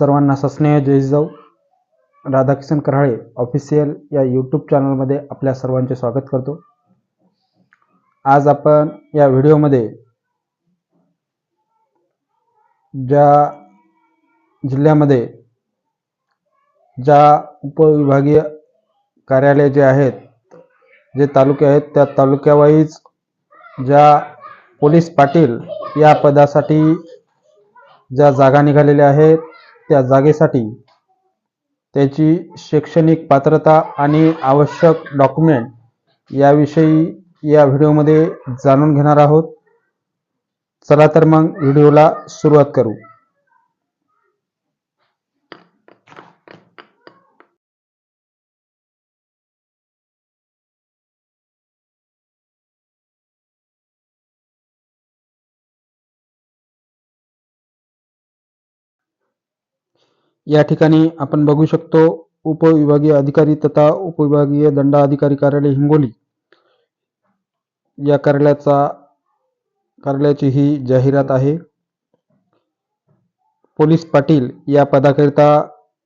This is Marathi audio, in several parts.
सर्वांना सस्नेह जय जाऊ. राधाकिशन कराळे ऑफिशियल या यूट्यूब चॅनलमध्ये आपल्या सर्वांचे स्वागत करतो. आज आपण या व्हिडिओमध्ये ज्या जिल्ह्यामध्ये ज्या उपविभागीय कार्यालय जे आहेत जे तालुके आहेत त्या तालुक्यावाईज ज्या पोलीस पाटील या पदासाठी ज्या जागा निघालेल्या आहेत त्या जागेसाठी त्याची शैक्षणिक पात्रता आणि आवश्यक डॉक्युमेंट याविषयी या व्हिडिओमध्ये जाणून घेणार आहोत. चला तर मग व्हिडिओला सुरुवात करू. या ठिकाणी आपण बघू शकतो उपविभागीय अधिकारी तथा उपविभागीय दंडाधिकारी कार्यालय हिंगोली. या कार्यालयाचा कार्यालयाची ही जाहिरात आहे. पोलीस पाटील या पदाकरिता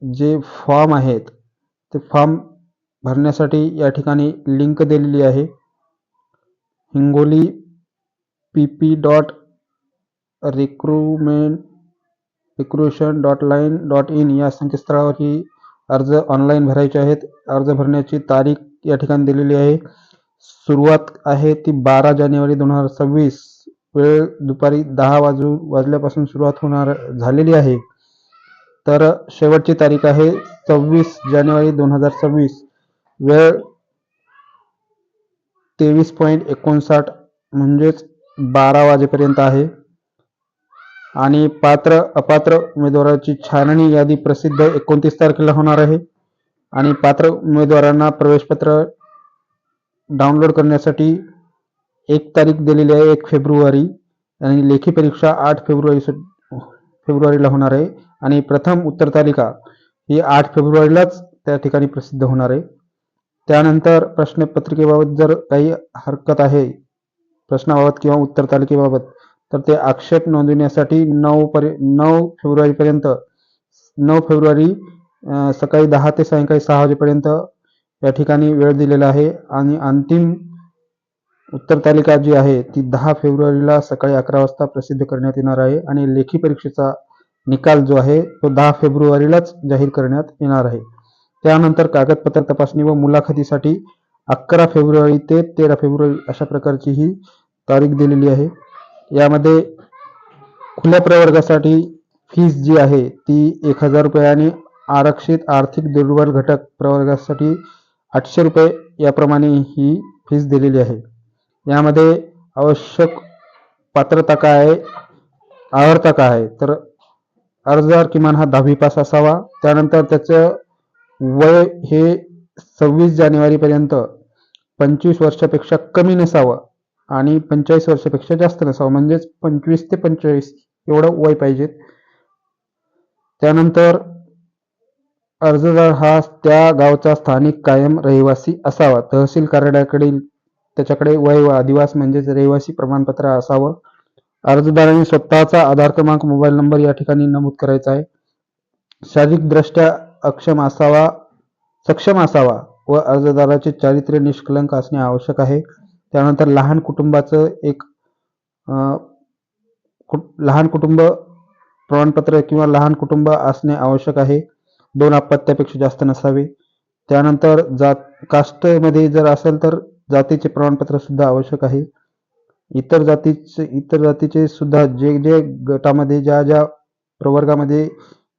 जे फॉर्म आहेत ते फॉर्म भरण्यासाठी या ठिकाणी लिंक दिलेली आहे. Hingoli P P dot recruitment recruitment dot line dot in या संकेतस्थळावर ही अर्ज ऑनलाईन भरायचे आहेत. अर्ज भरण्याची तारीख या ठिकाणी दिलेली आहे. सुरुवात आहे ती बारा जानेवारी दोन हजार सव्वीस वेळ दुपारी दहा वाजू वाजल्यापासून सुरुवात होणार झालेली आहे. तर शेवटची तारीख आहे सव्वीस जानेवारी दोन हजार सव्वीस वेळ तेवीस पॉईंट एकोणसाठ म्हणजेच बारा वाजेपर्यंत आहे. आणि पात्र अपात्र उमेदवाराची छाननी यादी प्रसिद्ध एकोणतीस तारखेला होणार आहे. आणि पात्र उमेदवारांना प्रवेशपत्र डाउनलोड करण्यासाठी एक तारीख दिलेली आहे एक फेब्रुवारी. आणि लेखी परीक्षा आठ फेब्रुवारी फेब्रुवारीला होणार आहे. आणि प्रथम उत्तर तालिका ही आठ फेब्रुवारीलाच त्या ठिकाणी प्रसिद्ध होणार आहे. त्यानंतर प्रश्नपत्रिकेबाबत जर काही हरकत आहे प्रश्नाबाबत किंवा उत्तर तालिकेबाबत तर ते आक्षेप नोंदवण्यासाठी नऊ पर्य नऊ फेब्रुवारीपर्यंत नऊ फेब्रुवारी सकाळी दहा ते सायंकाळी सहा वाजेपर्यंत या ठिकाणी वेळ दिलेला आहे. आणि अंतिम उत्तर तालिका जी आहे ती दहा फेब्रुवारीला सकाळी अकरा वाजता प्रसिद्ध करण्यात येणार आहे. आणि लेखी परीक्षेचा निकाल जो आहे तो दहा फेब्रुवारीलाच जाहीर करण्यात येणार आहे. त्यानंतर कागदपत्र तपासणी व मुलाखतीसाठी अकरा फेब्रुवारी ते तेरा फेब्रुवारी अशा प्रकारची ही तारीख दिलेली आहे. यामध्ये खुल्या प्रवर्गासाठी फीस जी आहे ती एक हजार रुपये आणि आरक्षित आर्थिक दुर्बल घटक प्रवर्गासाठी आठशे रुपये याप्रमाणे ही फीस दिलेली आहे. यामध्ये आवश्यक पात्रता काय आहे? आवर्ता काय आहे? तर अर्जदार किमान हा दहावी पास असावा. त्यानंतर त्याचं वय हे सव्वीस जानेवारीपर्यंत पंचवीस वर्षापेक्षा कमी नसावं. आणि पंचेचाळीस वर्षापेक्षा जास्त नसावं. म्हणजेच पंचवीस ते पंचेचाळीस एवढं वय पाहिजेत त्यानंतर अर्जदार हा त्या गावचा स्थानिक कायम रहिवासी असावा. तहसील कार्यालयाकडील त्याच्याकडे वय व आदिवास म्हणजेच रहिवासी प्रमाणपत्र असावं. अर्जदारांनी स्वतःचा आधार क्रमांक मोबाईल नंबर या ठिकाणी नमूद करायचा आहे. शारीरिकदृष्ट्या अक्षम असावा सक्षम असावा व अर्जदाराचे चारित्र्य निष्कलंक असणे आवश्यक आहे. त्यानंतर लहान कुटुंबाचं एक लहान कुटुंब प्रमाणपत्र किंवा लहान कुटुंब असणे आवश्यक आहे. दोन अपत्यापेक्षा जास्त नसावे. त्यानंतर जात कास्टमध्ये जर असेल तर जातीचे प्रमाणपत्र सुद्धा आवश्यक आहे. इतर जातीचे इतर जातीचे सुद्धा जे जे गटामध्ये ज्या ज्या प्रवर्गामध्ये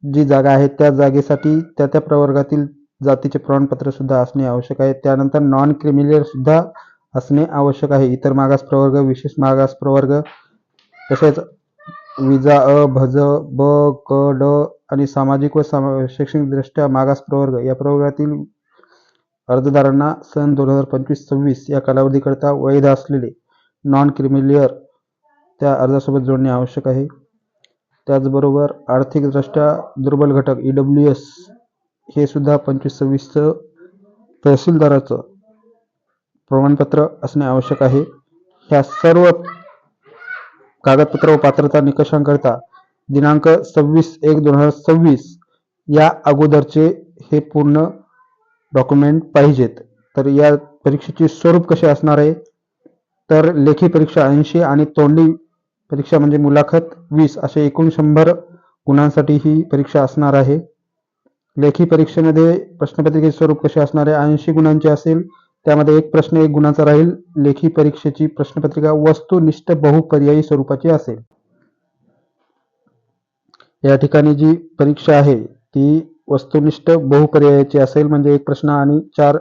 जी जागा आहे त्या जागेसाठी त्या त्या प्रवर्गातील जातीचे प्रमाणपत्र सुद्धा असणे आवश्यक आहे. त्यानंतर नॉन क्रिमिनल सुद्धा असणे आवश्यक आहे. इतर मागास प्रवर्ग विशेष मागास प्रवर्ग तसेच विजा अ भज ब क ड आणि सामाजिक व शैक्षणिकदृष्ट्या मागास प्रवर्ग या प्रवर्गातील अर्जदारांना सन दोन हजार पंचवीस सव्वीस या कालावधीकरता वैध असलेले नॉन क्रिमिलियर त्या अर्जासोबत जोडणे आवश्यक आहे. त्याचबरोबर आर्थिकदृष्ट्या दुर्बल घटक ई डब्ल्यू एस हे सुद्धा पंचवीस सव्वीसचं तहसीलदाराचं प्रमाणपत्र असणे आवश्यक आहे. ह्या सर्व कागदपत्र व पात्रता निकषांकरिता दिनांक सव्वीस एक दोन हजार सव्वीस या अगोदरचे हे पूर्ण डॉक्युमेंट पाहिजेत. तर या परीक्षेचे स्वरूप कसे असणार आहे? तर लेखी परीक्षा ऐंशी आणि तोंडी परीक्षा म्हणजे मुलाखत वीस असे एकूण शंभर गुणांसाठी ही परीक्षा असणार आहे. लेखी परीक्षेमध्ये प्रश्नपत्रिकेचे स्वरूप कसे असणार आहे? ऐंशी गुणांचे असेल त्यामध्ये एक प्रश्न एक गुणाचा राहील. लेखी परीक्षेची प्रश्नपत्रिका वस्तुनिष्ठ बहुपर्यायी स्वरूपाची असेल. या ठिकाणी जी परीक्षा आहे ती वस्तुनिष्ठ बहुपर्यायाची असेल म्हणजे एक प्रश्न आणि चार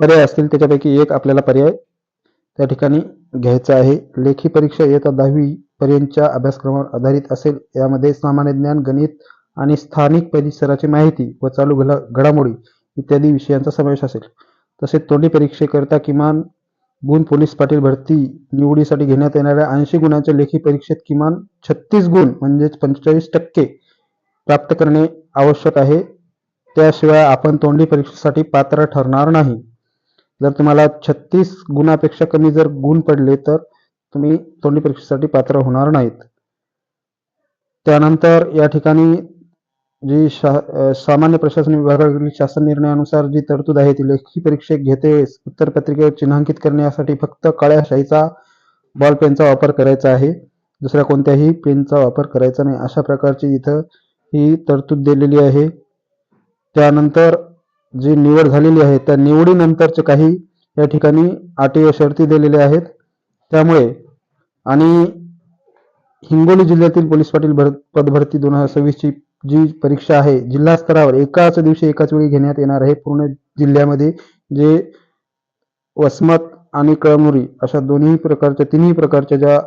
पर्याय असतील त्याच्यापैकी एक आपल्याला पर्याय त्या ठिकाणी घ्यायचा आहे. लेखी परीक्षा येत्या दहावी पर्यंतच्या अभ्यासक्रमावर आधारित असेल. यामध्ये सामान्य ज्ञान गणित आणि स्थानिक परिसराची माहिती व चालू घडामोडी इत्यादी विषयांचा समावेश असेल. तसेच तोंडी परीक्षेकरिता किमान गुण पोलीस पाटील भरती निवडीसाठी घेण्यात येणाऱ्या ऐंशी गुणांच्या लेखी परीक्षेत किमान छत्तीस गुण म्हणजेच पंचेचाळीस टक्के प्राप्त करणे आवश्यक आहे. त्याशिवाय आपण तोंडी परीक्षेसाठी पात्र ठरणार नाही. जर तुम्हाला छत्तीस गुणापेक्षा कमी जर गुण पडले तर तुम्ही तोंडी परीक्षेसाठी पात्र होणार नाहीत. त्यानंतर या ठिकाणी जी शा सामान्य प्रशासन विभागाकडील शासन निर्णयानुसार जी तरतूद आहे ती लेखी परीक्षेत घेते उत्तरपत्रिकेवर चिन्हांकित करण्यासाठी फक्त काळ्या शाईचा बॉल पेनचा वापर करायचा आहे. दुसऱ्या कोणत्याही पेनचा वापर करायचा नाही. अशा प्रकारची इथं ही तरतूद दिलेली आहे. त्यानंतर जी निवड झालेली आहे त्या निवडीनंतरचे काही या ठिकाणी अटी व शर्ती दिलेल्या आहेत. त्यामुळे आणि हिंगोली जिल्ह्यातील पोलीस पाटील भर पदभरती दोन हजार सव्वीसची जी परीक्षा आहे जिल्हा स्तरावर एकाच दिवशी एकाच वेळी घेण्यात येणार आहे. पूर्ण जिल्ह्यामध्ये जे वसमत आणि कळमुरी अशा दोन्ही प्रकारच्या तिन्ही प्रकारच्या ज्या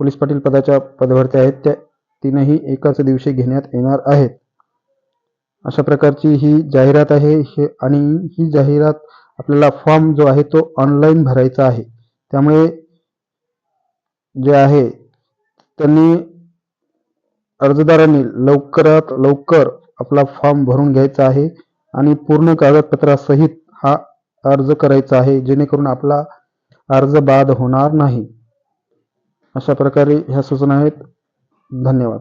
पोलीस पाटील पदाच्या पदभरत्या आहेत त्या तीनही एकाच दिवशी घेण्यात येणार आहेत. अशा प्रकारची ही जाहिरात आहे. हे आणि ही जाहिरात आपल्याला फॉर्म जो आहे तो ऑनलाईन भरायचा आहे. त्यामुळे जे आहे त्यांनी अर्जदारांनी लवकरात लवकर आपला फॉर्म भरून घ्यायचा आहे आणि पूर्ण कागदपत्रासहित हा अर्ज करायचा आहे जेणेकरून आपला अर्ज बाद होणार नाही. अशा प्रकारे ह्या सूचना आहेत. धन्यवाद.